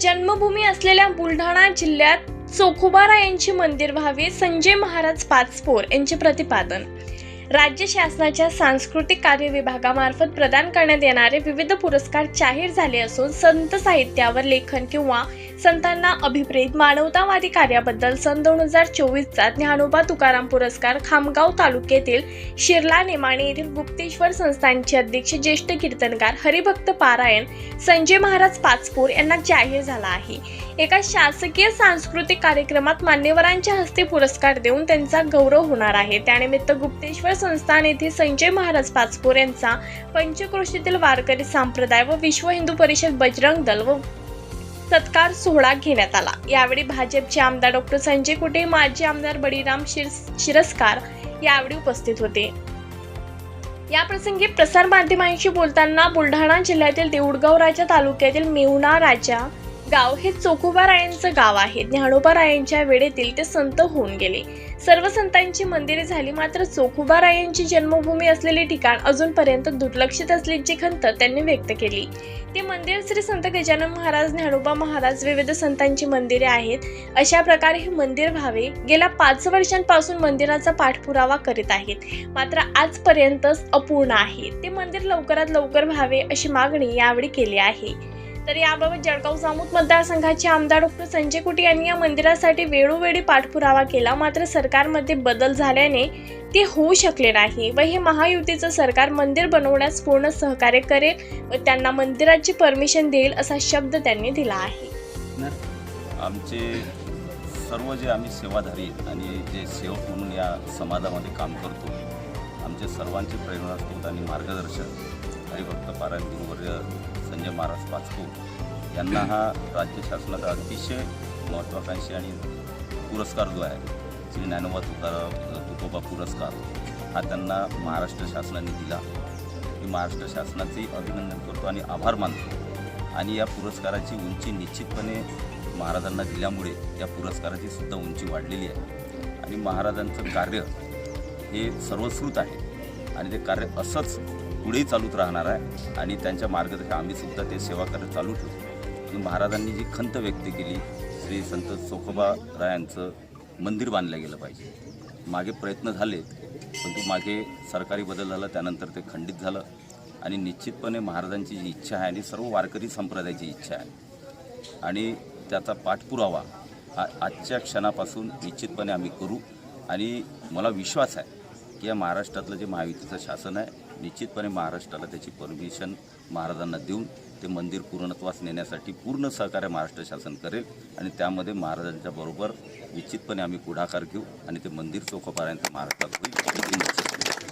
जन्मभूमी असलेल्या बुलढाणा जिल्ह्यात चोखोबारा यांचे मंदिर व्हावे संजय महाराज पाचपोर यांचे प्रतिपादन. राज्य शासनाच्या सांस्कृतिक कार्य विभागामार्फत प्रदान करण्यात येणारे विविध पुरस्कार जाहीर झाले असून संत साहित्यावर लेखन किंवा संतांना अभिप्रेत मानवतावादी कार्याबद्दल सन दोन हजार चोवीसचा ज्ञानोबा तुकाराम पुरस्कार खामगाव तालुक्यातील शिरला नेमाणे येथील गुप्तेश्वर संस्थानचे अध्यक्ष ज्येष्ठ कीर्तनकार हरिभक्त पारायण संजय महाराज पाचपूर यांना जाहीर झाला आहे. एका शासकीय सांस्कृतिक कार्यक्रमात मान्यवरांच्या हस्ते पुरस्कार देऊन त्यांचा गौरव होणार आहे. त्यानिमित्त गुप्तेश्वर संस्थान येथे संजय महाराज पाचपूर यांचा पंचक्रोशीतील वारकरी संप्रदाय व विश्व हिंदू परिषद बजरंग दल व सत्कार सोहळा घेण्यात आला. यावेळी भाजपचे आमदार डॉक्टर संजय कुटे माजी आमदार बळीराम शिरस शिरस्कार यावेळी उपस्थित होते. या प्रसंगी प्रसार माध्यमांशी बोलताना बुलढाणा जिल्ह्यातील देऊळगाव राजा तालुक्यातील मेहुणा राजा गाव हे चोकोबा रायांचं गाव आहे. ज्ञानोबा रायांच्या वेळेतील ते संत होऊन गेले. सर्व संतांची मंदिरे झाली मात्र चोखोबा रायांची जन्मभूमी असलेले ठिकाण अजूनपर्यंत दुर्लक्षित असल्याची खंत त्यांनी व्यक्त केली. ते मंदिर श्री संत गजानन महाराज ज्ञानोबा महाराज विविध संतांची मंदिरे आहेत. अशा प्रकारे हे मंदिर व्हावे. गेल्या पाच वर्षांपासून मंदिराचा पाठपुरावा करीत आहेत. मात्र आजपर्यंतच अपूर्ण आहे. ते मंदिर लवकरात लवकर व्हावे अशी मागणी यावेळी केली आहे. तर याबाबत जळगाव जामूत मतदारसंघाचे आमदार डॉक्टर संजय कुटे यांनी या मंदिरासाठी वेळोवेळी पाठपुरावा केला. मात्र सरकारमध्ये बदल झाल्याने ते होऊ शकले नाही व हे महायुतीचं सरकार मंदिर बनवण्यास पूर्ण सहकार्य करेल व त्यांना मंदिराची परमिशन देईल असा शब्द त्यांनी दिला आहे. आमचे सर्व जे आम्ही सेवाधारी आणि जे सेवक म्हणून या समाजामध्ये काम करतो आमचे सर्वांचे प्रेरणास्रोत आणि मार्गदर्शक हरिभक्त पारायण संजय महाराज पाचपूर यांना हा राज्य शासनाचा अतिशय महत्त्वाकांक्षी आणि पुरस्कार जो आहे श्री ज्ञानोबा तुकाराम तुकोबा पुरस्कार हा त्यांना महाराष्ट्र शासनाने दिला. मी महाराष्ट्र शासनाचे अभिनंदन करतो आणि आभार मानतो. आणि या पुरस्काराची उंची निश्चितपणे महाराजांना दिल्यामुळे या पुरस्काराची सुद्धा उंची वाढलेली आहे. आणि महाराजांचं कार्य हे सर्वश्रुत आहे. आणि ते कार्य असंच पुढेही चालूच राहणार आहे. आणि त्यांच्या मार्गदर्शन आम्ही सुद्धा ते सेवा करत चालू ठेवू महाराजांनी जी खंत व्यक्त केली श्री संत चोखोबा रायांचं मंदिर बांधलं गेलं पाहिजे. मागे प्रयत्न झालेत परंतु मागे सरकारी बदल झाला त्यानंतर ते खंडित झालं. आणि निश्चितपणे महाराजांची जी इच्छा आहे आणि सर्व वारकरी संप्रदायाची इच्छा आहे. आणि त्याचा पाठपुरावा हा आजच्या क्षणापासून निश्चितपणे आम्ही करू. आणि मला विश्वास आहे की या महाराष्ट्रातलं जे महायुतीचं शासन आहे निश्चितपणे महाराष्ट्राला त्याची परमिशन महाराजांना देऊन ते मंदिर पूर्णत्वास नेण्यासाठी पूर्ण सहकार्य महाराष्ट्र शासन करेल आणि त्यामध्ये महाराजांच्या बरोबर निश्चितपणे आम्ही पुढाकार घेऊ आणि ते मंदिर चौकापर्यंत महाराष्ट्रात होईल